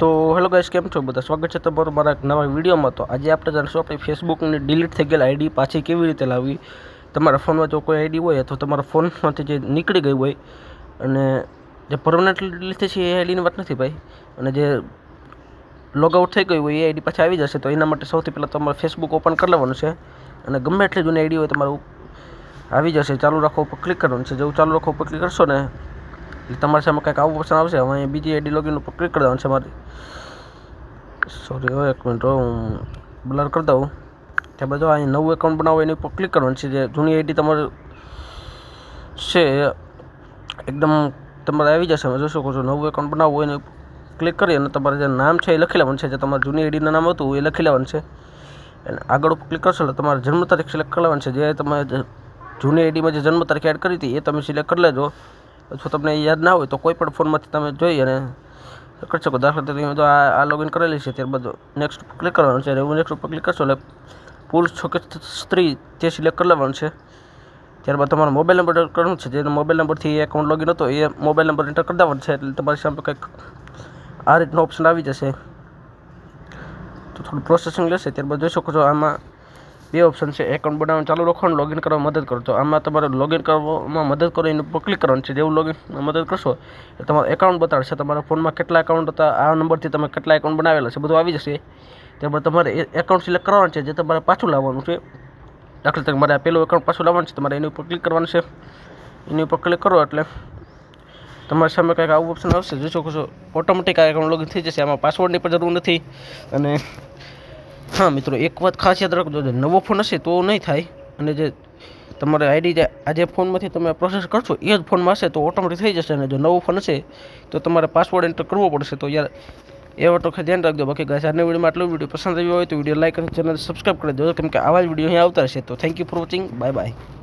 તો hello guys, કેમ છો બધા? સ્વાગત છે તમારું મારા એક નવા વિડીયોમાં. તો આજે આપણે જાણશું આપણી ફેસબુકની ડિલીટ થઈ ગયેલી આઈડી પાછી કેવી રીતે લાવવી. તમારા ફોનમાં જો કોઈ આઈડી હોય અથવા તમારા ફોનમાંથી જે નીકળી ગઈ હોય અને જે પરમનન્ટલી ડિલીટ થઈ છે એ આઈડીની વાત નથી ભાઈ. અને જે લોગઆઉટ થઈ ગઈ હોય એ આઈડી પાછી આવી જશે, તો એના માટે સૌથી પહેલાં તમારે ફેસબુક ઓપન કરી લેવાનું છે. અને ગમે એટલી જૂની આઈડી હોય તમારું, આવી જશે. ચાલુ રાખો ઉપર ક્લિક કરવાનું છે. જેવું ચાલુ રાખો ઉપર ક્લિક કરશો ને એટલે તમારી સામે કંઈક આવું ઓપ્શન આવશે? હવે અહીંયા બીજી આઈડી લોગિન ઉપર ક્લિક કરી દેવાનું છે મારી. સોરી હવે એક મિનિટ હું બ્લર કરી દઉં. ત્યાં બધો અહીં નવું એકાઉન્ટ બનાવો, એની ઉપર ક્લિક કરવાનું છે. જે જૂની આઈડી તમારે છે, એકદમ તમારે આવી જશે. તમે જોઈ શકો છો નવું એકાઉન્ટ બનાવવું હોય, એને ક્લિક કરી અને તમારે જે નામ છે એ લખી લેવાનું છે. જે તમારું જૂની આઈડીનું નામ હતું, એ લખી લેવાનું છે. અને આગળ ઉપર ક્લિક કરશો એટલે તમારે જન્મ તારીખ સિલેક્ટ કરી છે. જે તમે જૂની આઈડીમાં જે જન્મ તારીખ એડ કરી હતી, એ તમે સિલેક્ટ કરી લેજો. અથવા તમને યાદ ના હોય તો કોઈ પણ ફોનમાંથી તમે જોઈ અને કરી શકો. દાખલા તરીકે તો આ લોગિન કરેલી છે ત્યારબાદ નેક્સ્ટ ક્લિક કરવાનું છે. એવું નેક્સ્ટ ઉપર ક્લિક કરશો એટલે પુરુષ છો કે સ્ત્રી તે સિલેક્ટ કરી લેવાનું છે. ત્યારબાદ તમારો મોબાઈલ નંબર કરવાનું છે. જે મોબાઈલ નંબરથી એ એકાઉન્ટ લોગિન હતો, એ મોબાઈલ નંબર એન્ટર કરી દેવાનો છે. એટલે તમારી સામે કંઈક આ રીતનો ઓપ્શન આવી જશે. તો થોડું પ્રોસેસિંગ લેશે. ત્યારબાદ જોઈ શકો છો આમાં બે ઓપ્શન છે. એકાઉન્ટ બનાવવાનું, ચાલુ રાખો અને લોગિન કરવામાં મદદ કરો. આમાં તમારે લોગિન કરવામાં મદદ કરો, એની ઉપર ક્લિક કરવાનું છે. જેવું લોગિન મદદ કરશો, એ તમારું એકાઉન્ટ બતાડશે. તમારા ફોનમાં કેટલા એકાઉન્ટ હતા, આ નંબરથી તમે કેટલા એકાઉન્ટ બનાવેલા છે, બધું આવી જશે. ત્યારબાદ તમારે એકાઉન્ટ સિલેક્ટ કરવાનું છે, જે તમારે પાછું લાવવાનું છે. દાખલા તરીકે મારે આ પહેલું એકાઉન્ટ પાછું લાવવાનું છે, તમારે એની ઉપર ક્લિક કરવાનું છે. એની ઉપર ક્લિક કરો એટલે તમારી સામે કંઈક આવું ઓપ્શન આવશે. જોઈ શકો ઓટોમેટિક આ એકાઉન્ટ લોગિન થઈ જશે. આમાં પાસવર્ડની પણ જરૂર નથી. અને હા, મિત્રો, એક વાત ખાસ યાદ રાખજો, જે નવો ફોન હશે તો નહીં થાય. અને જે તમારે આઈડી જે, આ જે ફોનમાંથી તમે પ્રોસેસ કરશો, એ જ ફોનમાં હશે તો ઓટોમેટિક થઈ જશે. અને જો નવો ફોન હશે તો તમારે પાસવર્ડ એન્ટર કરવો પડશે. તો યાર, એ વાતો ખાસ ધ્યાન રાખજો. બાકી ગાય આજના વિડીયોમાં આટલું. વીડિયો પસંદ આવ્યો હોય તો વીડિયો લાઈક અને ચેનલ સબસ્ક્રાઈબ કરી દેજો. કેમ કે આવા જ વીડિયો અહીં આવતા રહેશે. તો thank you for watching bye bye